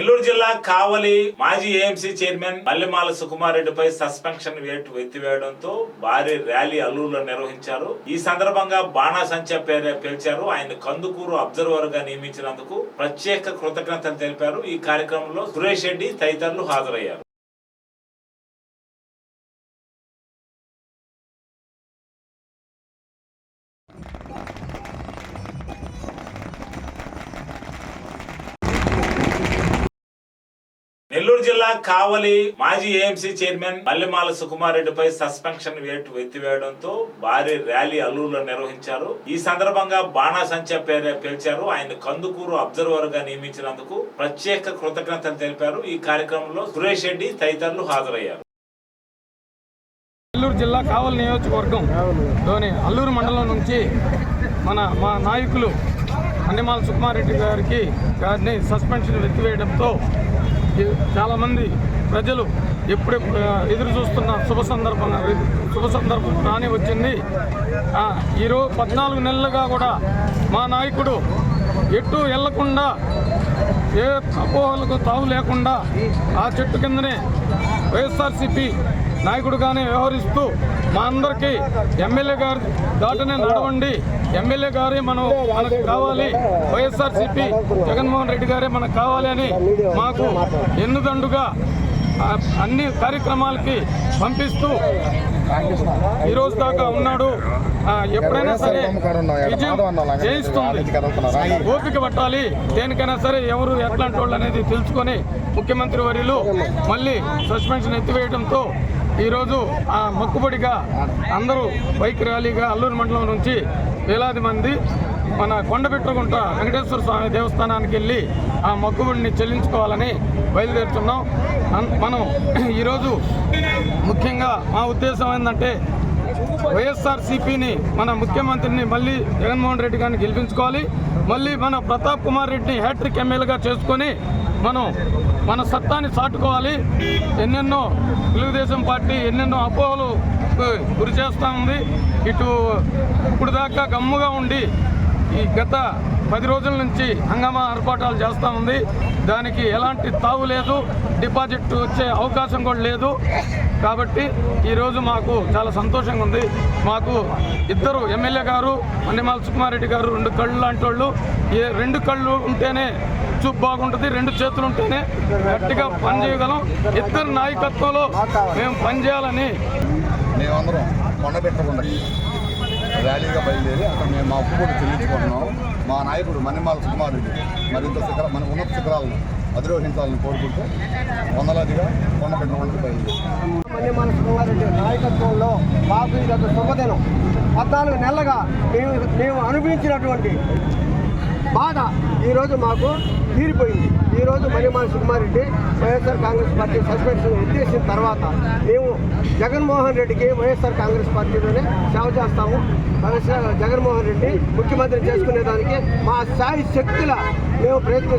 నెల్లూరు జిల్లా కావలి మాజీ AMC chairman Mallemala Sukumar రెడ్డిపై సస్పెన్షన్ వేటు ఎత్తివేయడంతో భారీ ర్యాలీ అల్లూరులో నిర్వహించారు. ఈ సందర్భంగా బాణాసంచా పేర పేల్చారు. ఆయన కందుకూరు అబ్జర్వర్గా నియమించినందుకు ప్రత్యేక కృతజ్ఞతలు తెలిపారు. ఈ కార్యక్రమంలో సురేష్ రెడ్డి తదితరులు హాజరయ్యారు. నెల్లూరు జిల్లా కావలి మాజీ ఏఎంసీ చైర్మన్ మల్లెమాల సుకుమార్ రెడ్డిపై సస్పెన్షన్ వేటు ఎత్తివేయడంతో భారీ ర్యాలీ అల్లూరులో నిర్వహించారు. ఈ సందర్భంగా బాణాసంచా పేరే పేల్చారు. ఆయన కందుకూరు అబ్జర్వర్గా నియమించినందుకు ప్రత్యేక కృతజ్ఞతలు తెలిపారు. ఈ కార్యక్రమంలో సురేష్ రెడ్డి తదితరులు హాజరయ్యారు. నెల్లూరు జిల్లా కావలి నియోజకవర్గం లోని అల్లూరు మండలం నుంచి మన మా నాయకులు అన్నిమాల సుకుమారెడ్డి గారికి గారిని సస్పెన్షన్ ఎత్తివేయడంతో చాలామంది ప్రజలు ఎప్పుడు ఎదురు చూస్తున్న శుభ సందర్భం శుభ సందర్భం రాని వచ్చింది. ఈరోజు పద్నాలుగు నెలలుగా కూడా మా నాయకుడు ఎటు వెళ్ళకుండా ఏ అపోహలకు తావు లేకుండా ఆ చెట్టు కిందనే వైఎస్ఆర్సీపీ నాయకుడుగానే వ్యవహరిస్తూ మా అందరికీ ఎమ్మెల్యే గారి దాటనే నడవండి. ఎమ్మెల్యే గారే మనం మనకు కావాలి. వైఎస్ఆర్సీపీ జగన్మోహన్ రెడ్డి గారే మనకు కావాలి అని మాకు ఎన్నుదండుగా అన్ని కార్యక్రమాలకి పంపిస్తూ ఈ రోజు దాకా ఉన్నాడు. ఎప్పుడైనా సరే విజయం జయిస్తుంది. ఓపిక పట్టాలి. దేనికైనా సరే ఎవరు ఎట్లాంటి వాళ్ళు అనేది తెలుసుకొని ముఖ్యమంత్రి వర్యులు మళ్ళీ సస్పెన్షన్ ఎత్తివేయడంతో ఈరోజు ఆ మొక్కుబడిగా అందరూ బైక్ ర్యాలీగా అల్లూరు మండలం నుంచి వేలాది మంది మన కొండబెట్టుకుంట వెంకటేశ్వర స్వామి దేవస్థానానికి వెళ్ళి ఆ మొక్కుబడిని చెల్లించుకోవాలని బయలుదేరుతున్నాం. మనం ఈరోజు ముఖ్యంగా మా ఉద్దేశం ఏంటంటే వైఎస్ఆర్సీపీని మన ముఖ్యమంత్రిని మళ్ళీ జగన్మోహన్ రెడ్డి గారిని గెలిపించుకోవాలి. మళ్ళీ మన ప్రతాప్ కుమార్ రెడ్డిని హ్యాట్రిక్ ఎమ్మెల్యేగా చేసుకొని మనం మన సత్తాన్ని చాటుకోవాలి. ఎన్నెన్నో తెలుగుదేశం పార్టీ ఎన్నెన్నో అపోహలు గురి చేస్తూ ఉంది. ఇటు ఇప్పుడు దాకా గమ్ముగా ఉండి ఈ గత పది రోజుల నుంచి హంగామా ఏర్పాటాలు చేస్తూ ఉంది. దానికి ఎలాంటి తావు లేదు. డిపాజిట్ వచ్చే అవకాశం కూడా లేదు. కాబట్టి ఈరోజు మాకు చాలా సంతోషంగా ఉంది. మాకు ఇద్దరు ఎమ్మెల్యే గారు మన్నిమాల సుకుమారెడ్డి గారు రెండు కళ్ళు లాంటి వాళ్ళు. ఏ రెండు కళ్ళు ఉంటేనే చూపు బాగుంటుంది రెండు చేతులు ఉంటేనే గట్టిగా పనిచేయగలం ఇద్దరు నాయకత్వంలో మేము పనిచేయాలని మేమందరం కొండబెట్టకుండా ర్యాలీగా బయలుదేరి అక్కడ మేము మా అప్పు కూడా చెల్లించుకుంటున్నాం. మా నాయకుడు మణిమాల సుకుమార్ రెడ్డి మరింత శిఖర మన ఉన్నత శిఖరాలను అధిరోహించాలని కోరుకుంటూ వందలాదిగా కొండబెట్టడానికి బయలుదేరి. మన్యమాన సుకుమారెడ్డి నాయకత్వంలో మాకు ఇది శుభదినం. పద్నాలుగు నెలలుగా మేము మేము అనుభవించినటువంటి బాధ ఈరోజు మాకు తీరిపోయింది. ఈరోజు మణిమాన Sukumar Reddy YSR Congress party suspension ఎత్తేసిన తర్వాత మేము జగన్మోహన్ రెడ్డికి వైఎస్ఆర్ కాంగ్రెస్ పార్టీలోనే సేవ చేస్తాము. జగన్మోహన్ రెడ్డి ముఖ్యమంత్రి చేసుకునేదానికి మా స్థాయి శక్తుల మేము ప్రయత్నిస్తాం